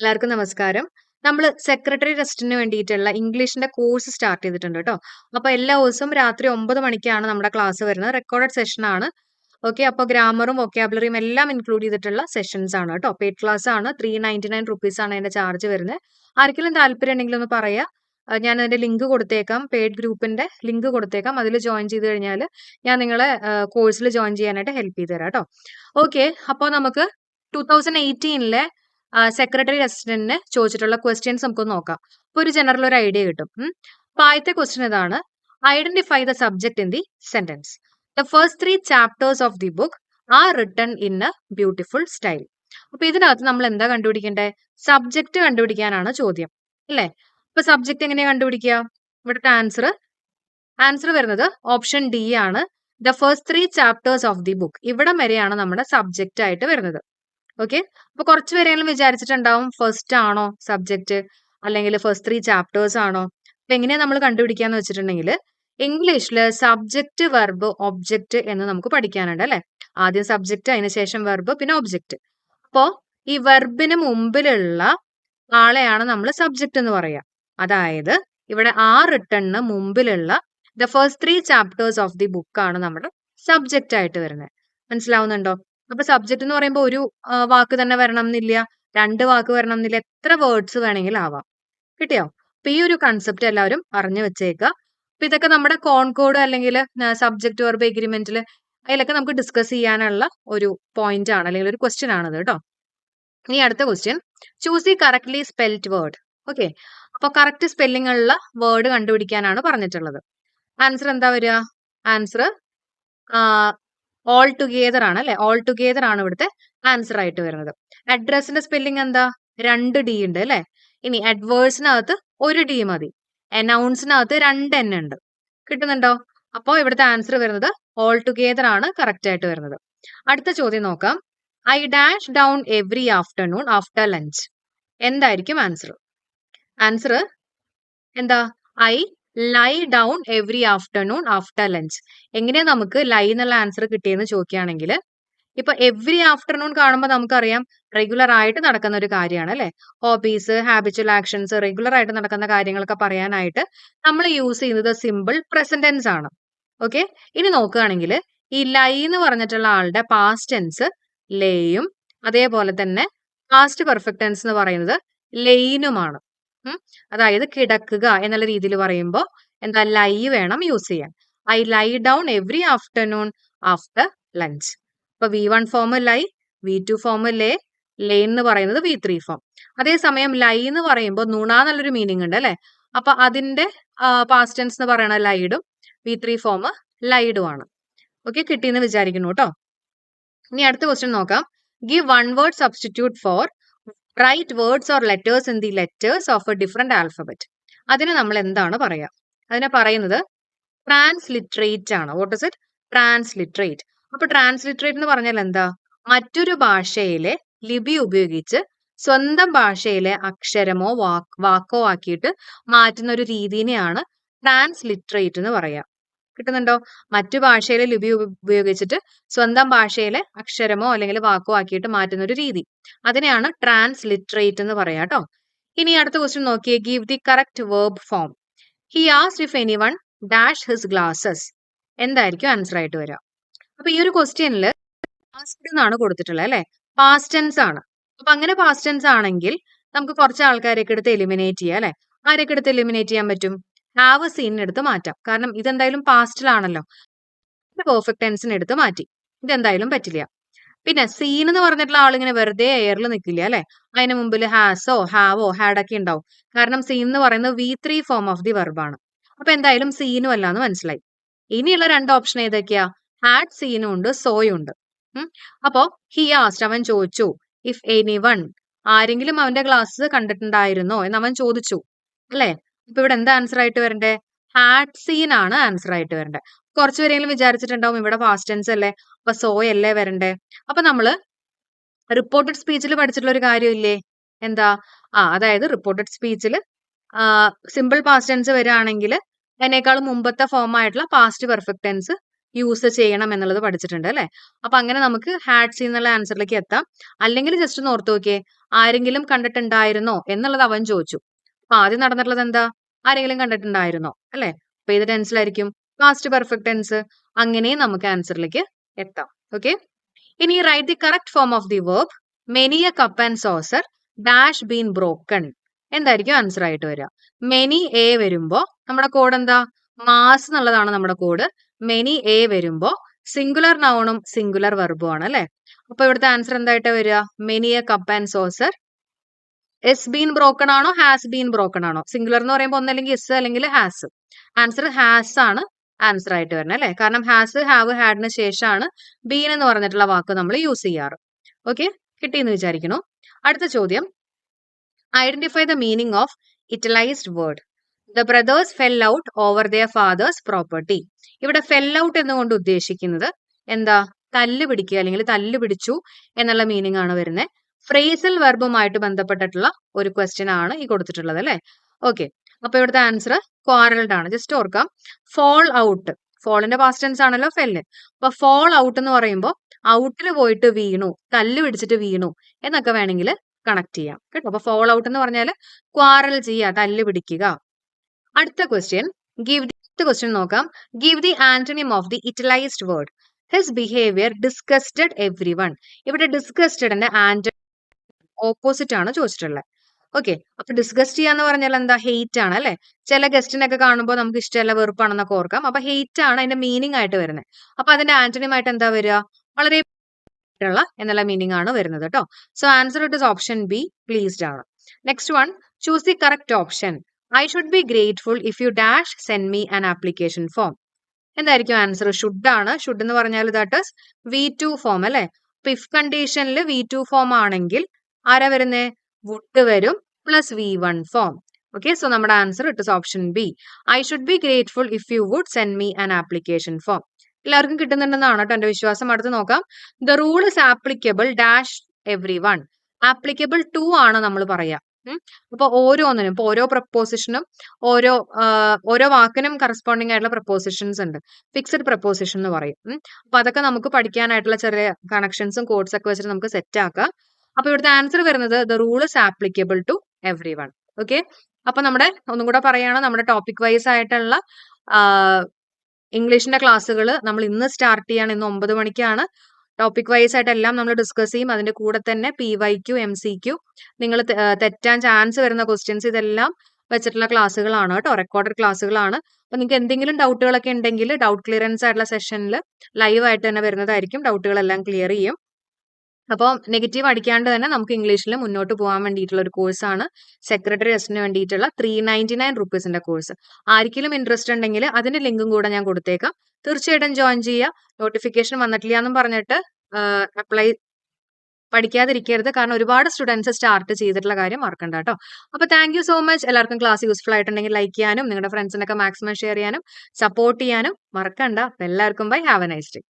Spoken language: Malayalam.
എല്ലാവർക്കും നമസ്കാരം. നമ്മൾ സെക്രട്ടറി ടെസ്റ്റിന് വേണ്ടിയിട്ടുള്ള ഇംഗ്ലീഷിന്റെ കോഴ്സ് സ്റ്റാർട്ട് ചെയ്തിട്ടുണ്ട് കേട്ടോ. അപ്പൊ എല്ലാ ദിവസവും രാത്രി ഒമ്പത് മണിക്കാണ് നമ്മുടെ ക്ലാസ് വരുന്നത്. റെക്കോർഡഡ് സെഷൻ ആണ്. ഓക്കെ. അപ്പൊ ഗ്രാമറും വൊക്കാബുലറിയും എല്ലാം ഇൻക്ലൂഡ് ചെയ്തിട്ടുള്ള സെഷൻസ് ആണ് കേട്ടോ. പെയ്ഡ് ക്ലാസ് ആണ്. 399 റുപ്പീസ് ആണ് അതിന്റെ ചാർജ് വരുന്നത്. ആർക്കെങ്കിലും താല്പര്യം ഉണ്ടെങ്കിൽ ഒന്ന് പറയാ. ഞാൻ അതിന്റെ ലിങ്ക് കൊടുത്തേക്കാം. പെയ്ഡ് ഗ്രൂപ്പിന്റെ ലിങ്ക് കൊടുത്തേക്കാം. അതിൽ ജോയിൻ ചെയ്ത് കഴിഞ്ഞാൽ ഞാൻ നിങ്ങളെ കോഴ്സിൽ ജോയിൻ ചെയ്യാനായിട്ട് ഹെൽപ്പ് ചെയ്ത് തരാം കേട്ടോ. ഓക്കെ. അപ്പോൾ നമുക്ക് 2018ലെ ആഹ്, സെക്രട്ടറി അസിസ്റ്റന്റിന് ചോദിച്ചിട്ടുള്ള ക്വസ്റ്റ്യൻസ് നമുക്ക് നോക്കാം. അപ്പൊ ഒരു ജനറൽ ഒരു ഐഡിയ കിട്ടും. അപ്പൊ ആദ്യത്തെ ക്വസ്റ്റ്യൻ ഇതാണ്. Identify the subject in the sentence. The first three chapters of the book are written in a beautiful style. അപ്പൊ ഇതിനകത്ത് നമ്മൾ എന്താ കണ്ടുപിടിക്കേണ്ടേ? സബ്ജക്ട് കണ്ടുപിടിക്കാനാണ് ചോദ്യം. അല്ലേ? അപ്പൊ സബ്ജക്ട് എങ്ങനെയാ കണ്ടുപിടിക്കുക? ഇവിടുത്തെ ആൻസർ ആൻസർ വരുന്നത് ഓപ്ഷൻ ഡി ആണ്. The first three chapters of the book. ഇവിടം വരെയാണ് നമ്മുടെ സബ്ജക്റ്റ് ആയിട്ട് വരുന്നത്. ഓക്കെ. അപ്പൊ കുറച്ച് പേരെങ്കിലും വിചാരിച്ചിട്ടുണ്ടാവും ഫസ്റ്റ് ആണോ സബ്ജക്റ്റ് അല്ലെങ്കിൽ ഫസ്റ്റ് ത്രീ ചാപ്റ്റേഴ്സ് ആണോ? അപ്പൊ എങ്ങനെയാ നമ്മൾ കണ്ടുപിടിക്കാന്ന് വെച്ചിട്ടുണ്ടെങ്കിൽ ഇംഗ്ലീഷിൽ സബ്ജക്റ്റ് വെർബ് ഒബ്ജക്റ്റ് എന്ന് നമുക്ക് പഠിക്കാനുണ്ട് അല്ലെ? ആദ്യം സബ്ജക്റ്റ് അതിനുശേഷം വെർബ് പിന്നെ ഒബ്ജക്റ്റ്. അപ്പോ ഈ വെർബിന് മുമ്പിലുള്ള ആളെയാണ് നമ്മൾ സബ്ജക്റ്റ് എന്ന് പറയുക അതായത് ഇവിടെ ആ റിട്ടണിന് മുമ്പിലുള്ള the first three chapters of the book ആണ് നമ്മുടെ സബ്ജക്റ്റ് ആയിട്ട് വരുന്നത്. മനസ്സിലാവുന്നുണ്ടോ? അപ്പൊ സബ്ജക്ട് എന്ന് പറയുമ്പോൾ ഒരു വാക്ക് തന്നെ വരണം എന്നില്ല. രണ്ട് വാക്ക് വരണം എന്നില്ല. എത്ര വേർഡ്സ് വേണമെങ്കിലും ആവാം. കിട്ടിയോ? അപ്പൊ ഈ ഒരു കൺസെപ്റ്റ് എല്ലാവരും അറിഞ്ഞു വെച്ചേക്കുക. അപ്പൊ ഇതൊക്കെ നമ്മുടെ കോൺകോഡ് അല്ലെങ്കിൽ സബ്ജക്ട് വെർബ് എഗ്രിമെന്റിൽ അതിലൊക്കെ നമുക്ക് ഡിസ്കസ് ചെയ്യാനുള്ള ഒരു പോയിന്റ് ആണ് അല്ലെങ്കിൽ ഒരു ക്വസ്റ്റ്യൻ ആണത് കേട്ടോ. ഇനി അടുത്ത question choose the correctly spelled word. Okay. അപ്പൊ കറക്റ്റ് സ്പെല്ലിംഗ് ഉള്ള വേർഡ് കണ്ടുപിടിക്കാനാണ് പറഞ്ഞിട്ടുള്ളത്. ആൻസർ എന്താ വരിക? ആൻസർ ഓൾ ടുഗെദർ ആണ് അല്ലെ? ഓൾ ടുഗെദർ ആണ് ഇവിടുത്തെ ആൻസർ ആയിട്ട് വരുന്നത്. അഡ്രസ്സിന്റെ സ്പെല്ലിംഗ് എന്താ? രണ്ട് ഡി ഉണ്ട് അല്ലെ? ഇനി അഡ്വേഴ്സിനകത്ത് ഒരു ഡി മതി. അനൗൺസിനകത്ത് രണ്ട് എൻ ഉണ്ട്. കിട്ടുന്നുണ്ടോ? അപ്പോ ഇവിടുത്തെ ആൻസർ വരുന്നത് ഓൾ ടുഗെദർ ആണ് കറക്റ്റ് ആയിട്ട് വരുന്നത്. അടുത്ത ചോദ്യം നോക്കാം. I dash down every afternoon after lunch. എന്തായിരിക്കും ആൻസർ? ആൻസർ എന്താ? I lie down every afternoon after lunch. എങ്ങനെയാ നമുക്ക് ലൈ എന്നുള്ള ആൻസർ കിട്ടിയെന്ന് ചോദിക്കുകയാണെങ്കിൽ ഇപ്പൊ എവറി ആഫ്റ്റർനൂൺ കാണുമ്പോൾ നമുക്കറിയാം റെഗുലർ ആയിട്ട് നടക്കുന്ന ഒരു കാര്യമാണ് അല്ലെ? ഹോബീസ്, ഹാബിച്വൽ ആക്ഷൻസ് റെഗുലർ ആയിട്ട് നടക്കുന്ന കാര്യങ്ങളൊക്കെ പറയാനായിട്ട് നമ്മൾ യൂസ് ചെയ്യുന്നത് സിമ്പിൾ പ്രസന്റ് ടെൻസ് ആണ്. ഓക്കെ. ഇനി നോക്കുകയാണെങ്കിൽ ഈ ലൈ എന്ന് പറഞ്ഞിട്ടുള്ള ആളുടെ പാസ്റ്റ് ടെൻസ് ലേയും അതേപോലെ തന്നെ പാസ്റ്റ് പെർഫെക്റ്റ് ടെൻസ് എന്ന് പറയുന്നത് ലെയിനുമാണ്. അതായത് കിടക്കുക എന്നുള്ള രീതിയിൽ പറയുമ്പോൾ എന്താ ലൈ വേണം യൂസ് ചെയ്യാൻ. I lie down every afternoon after lunch. അപ്പൊ V one form lie, V two form lay, lay എന്ന് പറയുന്നത് വി ത്രീ ഫോം. അതേസമയം ലൈ എന്ന് പറയുമ്പോൾ നുണ എന്നുള്ളൊരു മീനിങ് ഉണ്ട് അല്ലെ? അപ്പൊ അതിന്റെ പാസ്റ്റ് ടെൻസ് എന്ന് പറയണ ലൈഡും വി ത്രീ ഫോം ലൈഡും ആണ്. ഓക്കെ കിട്ടിയെന്ന് വിചാരിക്കുന്നു കേട്ടോ. ഇനി അടുത്ത ക്വസ്റ്റ്യൻ നോക്കാം. Give one word substitute for write words or letters in the letters of a different alphabet. അതിനെ നമ്മൾ എന്താണ് പറയുക അതിനെ പറയുന്നത് ട്രാൻസ്ലിറ്ററേറ്റ് ആണ്. What is it? ട്രാൻസ്ലിറ്ററേറ്റ്. അപ്പൊ ട്രാൻസ്ലിറ്ററേറ്റ് എന്ന് പറഞ്ഞാൽ എന്താ? മറ്റൊരു ഭാഷയിലെ ലിപി ഉപയോഗിച്ച് സ്വന്തം ഭാഷയിലെ അക്ഷരമോ വാക്കോ ആക്കിയിട്ട് മാറ്റുന്ന ഒരു രീതിനെയാണ് ട്രാൻസ്ലിറ്ററേറ്റ് എന്ന് പറയാ. കിട്ടുന്നുണ്ടോ? മറ്റു ഭാഷയിലെ ലിപി ഉപയോഗിച്ചിട്ട് സ്വന്തം ഭാഷയിലെ അക്ഷരമോ അല്ലെങ്കിൽ വാക്കോ ആക്കിയിട്ട് മാറ്റുന്ന ഒരു രീതി. അതിനെയാണ് ട്രാൻസ്ലിറ്ററേറ്റ് എന്ന് പറയാം കേട്ടോ ഇനി അടുത്ത ക്വസ്റ്റ്യൻ നോക്കിയേ. Give the correct verb form. He as if any one dash his glasses. എന്തായിരിക്കും ആൻസർ ആയിട്ട് വരിക? അപ്പൊ ഈ ഒരു ക്വസ്റ്റ്യനിൽ പാസ്റ്റ് എന്നാണ് കൊടുത്തിട്ടുള്ളത് അല്ലെ? പാസ്റ്റ് ടെൻസ് ആണ്. അപ്പൊ അങ്ങനെ പാസ്റ്റ് ടെൻസ് ആണെങ്കിൽ നമുക്ക് കുറച്ച് ആൾക്കാരെയൊക്കെ എടുത്ത് എലിമിനേറ്റ് ചെയ്യാം അല്ലെ? ആരെയൊക്കെ എടുത്ത് എലിമിനേറ്റ് ചെയ്യാൻ പറ്റും? ഹാവ് സീനിന് എടുത്ത് മാറ്റാം. കാരണം ഇതെന്തായാലും പാസ്റ്റിലാണല്ലോ. പെർഫെക്റ്റ് ടെൻസിന് എടുത്ത് മാറ്റി. ഇതെന്തായാലും പറ്റില്ല. പിന്നെ സീൻ എന്ന് പറഞ്ഞിട്ടുള്ള ആളിങ്ങനെ വെറുതെ എയറിൽ നിൽക്കില്ല അല്ലെ? അതിന് മുമ്പിൽ ഹാസോ ഹാവോ ഹാഡൊക്കെ ഉണ്ടാവും. കാരണം സീൻ എന്ന് പറയുന്നത് V three form of the വെർബാണ്. അപ്പൊ എന്തായാലും സീനും അല്ല എന്ന് മനസ്സിലായി. ഇനിയുള്ള രണ്ട് ഓപ്ഷൻ ഏതൊക്കെയാ? ഹാഡ് സീനും ഉണ്ട് സോയും ഉണ്ട്. അപ്പോ ഹി ആസ്റ്റ് അവൻ ചോദിച്ചു ഇഫ് എനി വൺ ആരെങ്കിലും അവന്റെ ഗ്ലാസ് കണ്ടിട്ടുണ്ടായിരുന്നോ എന്ന് അവൻ ചോദിച്ചു. അല്ലേ? അപ്പൊ ഇവിടെ എന്താ ആൻസർ ആയിട്ട് വരണ്ടേ? ഹാഡ് സീൻ ആണ് ആൻസർ ആയിട്ട് വരണ്ടേ. കുറച്ച് പേരെങ്കിലും വിചാരിച്ചിട്ടുണ്ടാവും ഇവിടെ പാസ്റ്റ് ടെൻസ് അല്ലേ? അപ്പൊ സോ അല്ലേ വരണ്ടേ? അപ്പൊ നമ്മൾ റിപ്പോർട്ടഡ് സ്പീച്ചിൽ പഠിച്ചിട്ടുള്ള ഒരു കാര്യമില്ലേ? എന്താ? ആ അതായത് റിപ്പോർട്ടഡ് സ്പീച്ചിൽ സിമ്പിൾ പാസ്റ്റ് ടെൻസ് വരികയാണെങ്കിൽ അതിനേക്കാളും മുമ്പത്തെ ഫോം ആയിട്ടുള്ള പാസ്റ്റ് പെർഫെക്റ്റ് ടെൻസ് യൂസ് ചെയ്യണം എന്നുള്ളത് പഠിച്ചിട്ടുണ്ട് അല്ലെ അപ്പൊ അങ്ങനെ നമുക്ക് ഹാഡ് സീൻ എന്നുള്ള ആൻസറിലേക്ക് എത്താം അല്ലെങ്കിൽ ജസ്റ്റ് ഒന്ന് ഓർത്ത് നോക്കിയേ ആരെങ്കിലും കണ്ടിട്ടുണ്ടായിരുന്നോ എന്നുള്ളത് അവൻ ചോദിച്ചു അപ്പൊ ആദ്യം നടന്നിട്ടുള്ളത് എന്താ ആരെങ്കിലും കണ്ടിട്ടുണ്ടായിരുന്നോ? അല്ലെ? അപ്പൊ ഏത് ടെൻസിലായിരിക്കും? പാസ്റ്റ് പെർഫെക്റ്റ് ടെൻസ് അങ്ങനെ നമുക്ക് ആൻസറിലേക്ക് എത്താം. ഓക്കെ ഇനി write the correct form of the verb many a cup and saucer dash been broken എന്തായിരിക്കും ആൻസർ ആയിട്ട് വരിക? മെനി എ വരുമ്പോ നമ്മുടെ കോഡ് എന്താ? മാസ് എന്നുള്ളതാണ് നമ്മുടെ കോഡ് മെനി എ വരുമ്പോ സിംഗുലർ നൗണും സിംഗുലർ വെർബും ആണ് അല്ലെ? അപ്പൊ ഇവിടുത്തെ ആൻസർ എന്തായിട്ട് വരിക? Many a cup and saucer is been broken ആണോ? ഹാസ് ബീൻ ബ്രോക്കൺ ആണോ? സിംഗുലർ എന്ന് പറയുമ്പോൾ ഒന്നല്ലെങ്കിൽ എസ് അല്ലെങ്കിൽ ഹാസ് ആൻസർ ഹാസ് ആണ് ആൻസർ ആയിട്ട് വരുന്നത് അല്ലെ? കാരണം ഹാസ് ഹാവ് ഹാഡിന് ശേഷമാണ് ബീൻ എന്ന് പറഞ്ഞിട്ടുള്ള വാക്ക് നമ്മൾ യൂസ് ചെയ്യാറ്. ഓക്കെ കിട്ടിയെന്ന് വിചാരിക്കുന്നു. അടുത്ത ചോദ്യം. Identify the meaning of italicised word the brothers fell out over their father's property ഇവിടെ ഫെൽ ഔട്ട് എന്നുകൊണ്ട് ഉദ്ദേശിക്കുന്നത് എന്താ? തല്ല് പിടിക്കുക അല്ലെങ്കിൽ തല്ല് പിടിച്ചു എന്നുള്ള മീനിങ് ആണ് വരുന്നത്. ഫ്രേസൽ വെർബുമായിട്ട് ബന്ധപ്പെട്ടിട്ടുള്ള ഒരു ക്വസ്റ്റ്യൻ ആണ് ഈ കൊടുത്തിട്ടുള്ളത് അല്ലേ? ഓക്കെ അപ്പൊ ഇവിടുത്തെ ആൻസർ ക്വാറൽഡ് ആണ്. ജസ്റ്റ് ഓർക്കാം. ഫോൾ ഔട്ട് ഫോളിന്റെ പാസ്റ്റ് ടെൻസ് ആണല്ലോ ഫെല്ല് അപ്പൊ ഫോൾ ഔട്ട് എന്ന് പറയുമ്പോൾ ഔട്ടിൽ പോയിട്ട് വീണു കല്ല് പിടിച്ചിട്ട് വീണു എന്നൊക്കെ വേണമെങ്കിൽ കണക്ട് ചെയ്യാം. കേട്ടോ? അപ്പൊ ഫോൾ ഔട്ട് എന്ന് പറഞ്ഞാൽ ക്വാറൽ ചെയ്യുക തല്ല് പിടിക്കുക. അടുത്ത ക്വസ്റ്റ്യൻ ഗിവ് ദി അടുത്ത ക്വസ്റ്റ്യൻ നോക്കാം. Give the antonym of the italicised word his behaviour disgusted everyone ഇവിടെ ഡിസ്കസ്റ്റഡിന്റെ ആന്റണി ഓപ്പോസിറ്റ് ആണ് ചോദിച്ചിട്ടുള്ളത് ഓക്കെ അപ്പൊ ഡിസ്കസ് ചെയ്യാന്ന് പറഞ്ഞാൽ എന്താ? ഹെയ്റ്റ് ആണ് അല്ലെ? ചില ഗസ്റ്റിനൊക്കെ കാണുമ്പോൾ നമുക്ക് ഇഷ്ടമല്ല വെറുപ്പാണെന്നൊക്കെ ഓർക്കാം. അപ്പൊ ഹെയ്റ്റ് ആണ് അതിന്റെ മീനിങ് ആയിട്ട് വരുന്നത്. അപ്പൊ അതിന്റെ ആന്റണിയുമായിട്ട് എന്താ വരിക? വളരെ എന്നുള്ള മീനിങ് ആണ് വരുന്നത് കേട്ടോ. So answer it is option B pleased ആണ് next one choose the correct option I should be grateful if you dash send me an application form എന്തായിരിക്കും ആൻസർ ഷുഡ് ആണ്. ഷുഡ് എന്ന് പറഞ്ഞാൽ that is V two form അല്ലെ? അപ്പൊ ഇഫ് കണ്ടീഷനിൽ വി ടു ഫോം ആണെങ്കിൽ ആരാ വരുന്നേ? വുഡ് വരും plus V one form okay so നമ്മുടെ answer it is option B I should be grateful if you would send me an application form എല്ലാവർക്കും കിട്ടുന്നുണ്ടെന്നാണ് കേട്ടോ എന്റെ വിശ്വാസം? അടുത്ത് നോക്കാം. The rule is applicable dash everyone applicable to ആണ് നമ്മൾ പറയാ. അപ്പൊ ഓരോന്നിനും ഇപ്പൊ ഓരോ പ്രപ്പോസിഷനും ഓരോ ഓരോ വാക്കിനും കറസ്പോണ്ടിങ് ആയിട്ടുള്ള പ്രപ്പോസിഷൻസ് ഉണ്ട്. ഫിക്സഡ് പ്രപ്പോസിഷൻ എന്ന് പറയും. അപ്പൊ അതൊക്കെ നമുക്ക് പഠിക്കാനായിട്ടുള്ള ചെറിയ കണക്ഷൻസും കോഡ്സ് ഒക്കെ വെച്ചിട്ട് നമുക്ക് സെറ്റ് ആക്കാം. അപ്പൊ ഇവിടുത്തെ ആൻസർ വരുന്നത് the rule is applicable to everyone okay അപ്പൊ നമ്മുടെ ഒന്നും കൂടെ പറയുകയാണ് നമ്മുടെ ടോപ്പിക് വൈസ് ആയിട്ടുള്ള ഇംഗ്ലീഷിന്റെ ക്ലാസ്സുകൾ നമ്മൾ ഇന്ന് സ്റ്റാർട്ട് ചെയ്യാണ് ഇന്ന് ഒമ്പത് മണിക്കാണ്. ടോപ്പിക് വൈസ് ആയിട്ട് എല്ലാം നമ്മൾ ഡിസ്കസ് ചെയ്യും. അതിന്റെ കൂടെ തന്നെ P Y Q M C Q നിങ്ങൾ തെറ്റാൻ ചാൻസ് വരുന്ന ക്വസ്റ്റ്യൻസ് ഇതെല്ലാം വെച്ചിട്ടുള്ള ക്ലാസ്സുകളാണ് കേട്ടോ. റെക്കോർഡഡ് ക്ലാസ്സുകളാണ്. അപ്പൊ നിങ്ങൾക്ക് എന്തെങ്കിലും ഡൗട്ടുകളൊക്കെ ഉണ്ടെങ്കിൽ ഡൗട്ട് ക്ലിയറൻസ് ആയിട്ടുള്ള സെഷനിൽ ലൈവ് ആയിട്ട് തന്നെ വരുന്നതായിരിക്കും. ഡൗട്ടുകളെല്ലാം ക്ലിയർ ചെയ്യും. അപ്പോൾ നെഗറ്റീവ് അടിക്കാണ്ട് തന്നെ നമുക്ക് ഇംഗ്ലീഷിൽ മുന്നോട്ട് പോകാൻ വേണ്ടിയിട്ടുള്ള ഒരു കോഴ്സാണ് സെക്രട്ടറി ടെസ്റ്റിന് വേണ്ടിയിട്ടുള്ള ത്രീ നയന്റി നയൻ റുപ്പീസിന്റെ കോഴ്സ് ആർക്കെങ്കിലും ഇൻട്രസ്റ്റ് ഉണ്ടെങ്കിൽ അതിന്റെ ലിങ്കും കൂടെ ഞാൻ കൊടുത്തേക്കാം. തീർച്ചയായിട്ടും ജോയിൻ ചെയ്യുക. നോട്ടിഫിക്കേഷൻ വന്നിട്ടില്ല എന്നും പറഞ്ഞിട്ട് അപ്ലൈ പഠിക്കാതിരിക്കരുത്. കാരണം ഒരുപാട് സ്റ്റുഡൻസ് സ്റ്റാർട്ട് ചെയ്തിട്ടുള്ള കാര്യം മറക്കണ്ട കേട്ടോ. അപ്പൊ താങ്ക് യു സോ മച്ച് എല്ലാവർക്കും ക്ലാസ് യൂസ്ഫുൾ ആയിട്ടുണ്ടെങ്കിൽ ലൈക്ക് ചെയ്യാനും നിങ്ങളുടെ ഫ്രണ്ട്സിനൊക്കെ മാക്സിമം ഷെയർ ചെയ്യാനും സപ്പോർട്ട് ചെയ്യാനും മറക്കണ്ട. എല്ലാവർക്കും bye have a nice day